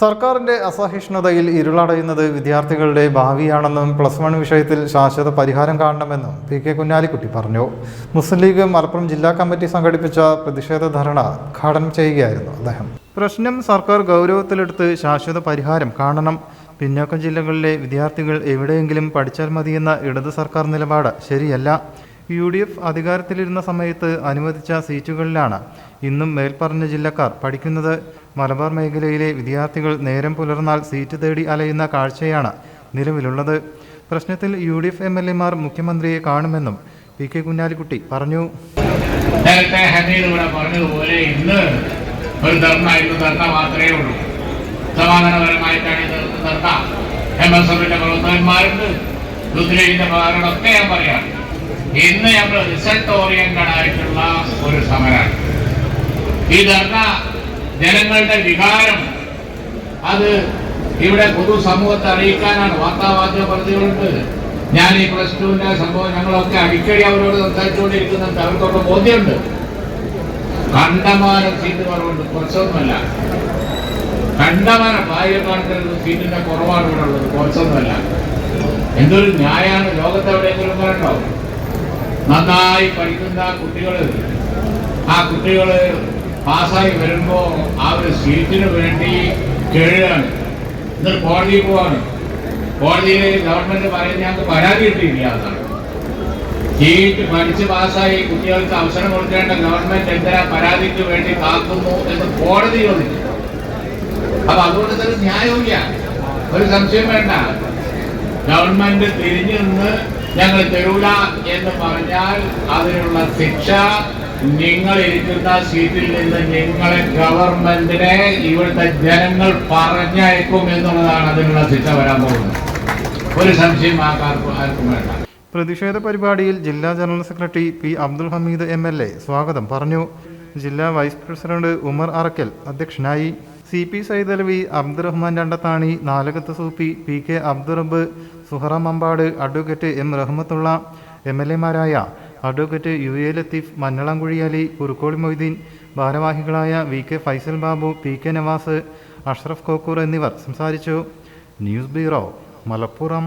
സർക്കാരിന്റെ അസഹിഷ്ണുതയിൽ ഇരുളടയുന്നത് വിദ്യാർത്ഥികളുടെ ഭാവിയാണെന്നും plus one വിഷയത്തിൽ ശാശ്വത പരിഹാരം കാണണമെന്നും പി കെ കുഞ്ഞാലിക്കുട്ടി പറഞ്ഞു. മുസ്ലിം ലീഗ് മലപ്പുറം ജില്ലാ കമ്മിറ്റി സംഘടിപ്പിച്ച പ്രതിഷേധ ധർണ ഉദ്ഘാടനം ചെയ്യുകയായിരുന്നു അദ്ദേഹം. പ്രശ്നം സർക്കാർ ഗൗരവത്തിലെടുത്ത് ശാശ്വത പരിഹാരം കാണണം. പിന്നോക്ക ജില്ലകളിലെ വിദ്യാർത്ഥികൾ എവിടെയെങ്കിലും പഠിച്ചാൽ മതിയെന്ന ഇടത് സർക്കാർ നിലപാട് ശരിയല്ല. യു ഡി എഫ് അധികാരത്തിലിരുന്ന സമയത്ത് അനുവദിച്ച സീറ്റുകളിലാണ് ഇന്നും മേൽപ്പറഞ്ഞ ജില്ലക്കാർ പഠിക്കുന്നത്. മലബാർ മേഖലയിലെ വിദ്യാർത്ഥികൾ നേരം പുലർന്നാൽ സീറ്റ് തേടി അലയുന്ന കാഴ്ചയാണ് നിലവിലുള്ളത്. പ്രശ്നത്തിൽ U D F M L എമാർ മുഖ്യമന്ത്രിയെ കാണുമെന്നും പി കെ കുഞ്ഞാലിക്കുട്ടി പറഞ്ഞു. മാത്രമേ ഉള്ളൂ. സമാധാനപരമായിട്ടാണ് ഇത് ധർണ. എം എസ് എഫിന്റെ പ്രവർത്തകന്മാരുണ്ട്. ലീഗിന്റെ പ്രവർത്തകരൊക്കെ ഞാൻ പറയാം ഇന്ന് നമ്മൾ റിസൾട്ട് ഓറിയന്റഡ് ആയിട്ടുള്ള ഒരു സമരമാണ് ഈ ധർണ ജനങ്ങളുടെ വികാരം അത് ഇവിടെ പൊതുസമൂഹത്തെ അറിയിക്കാനാണ്. വാർത്താവാദ്യ പ്രതികളുണ്ട്. ഞാൻ ഈ പ്ലസ് ടുവിന്റെ സംഭവം ഞങ്ങളൊക്കെ അടിക്കടി അവരോട് സംസാരിച്ചുകൊണ്ടിരിക്കുന്നുണ്ട്. അവർക്കൊക്കെ ബോധ്യമുണ്ട്. കണ്ടമാനം സീറ്റ് കുറവുണ്ട്. കുറച്ചൊന്നുമല്ല. കണ്ടമാനം ആയിരക്കണക്കിന് സീറ്റിന്റെ കുറവാണ് ഇവിടെ ഉള്ളത്. കുറച്ചൊന്നുമല്ല. എന്തൊരു ന്യായമാണ് ലോകത്ത് എവിടെയെങ്കിലും നന്നായി പഠിക്കുന്ന കുട്ടികൾ ആ കുട്ടികൾ പാസ്സായി വരുമ്പോൾ ആ ഒരു സീറ്റിന് വേണ്ടി കേഴുകയാണ് എന്നിട്ട് കോടതിയിൽ പോവാണ്. കോടതിയിൽ ഗവൺമെന്റ് പറയുന്നത് ഞങ്ങൾക്ക് പരാതി കിട്ടിയില്ല സീറ്റ് പഠിച്ച് പാസ്സായി കുട്ടികൾക്ക് അവസരം കൊടുക്കേണ്ട ഗവൺമെന്റ് എന്തിനാ പരാതിക്ക് വേണ്ടി കാക്കുന്നു എന്ന് കോടതി ചോദിച്ചു. അപ്പൊ അതുകൊണ്ട് തന്നെ ന്യായമില്ല ഒരു സംശയം വേണ്ട. ഗവൺമെന്റ് തിരിഞ്ഞു നിന്ന് ഞങ്ങൾ തരൂല എന്ന് പറഞ്ഞാൽ അതിനുള്ള ശിക്ഷ നിങ്ങൾ ഇരിക്കുന്ന സീറ്റിൽ നിന്ന് നിങ്ങളെ ഗവൺമെന്റിനെ ഇവിടുത്തെ ജനങ്ങൾ പറഞ്ഞയക്കും എന്നുള്ളതാണ് അതിനുള്ള ശിക്ഷ വരാൻ പോകുന്നത്. ഒരു സംശയം ആർക്കും ആർക്കും വേണ്ട. പ്രതിഷേധ പരിപാടിയിൽ ജില്ലാ general secretary P Abdul Hameed M L A സ്വാഗതം പറഞ്ഞു. ജില്ലാ വൈസ് പ്രസിഡന്റ് ഉമർ അറക്കൽ അധ്യക്ഷനായി. C P Saidalavi Abdurahman Randathani Nalakath Soopy P K Abdurabb Suhara Mampad advocate M Rahmathulla M L എമാരായ advocate U A Latheef Mannalamkuzhi Kurukkoli Moideen ഭാരവാഹികളായ V K Faisal Babu P K Navas Ashraf Kokkur എന്നിവർ സംസാരിച്ചു. News bureau Malappuram.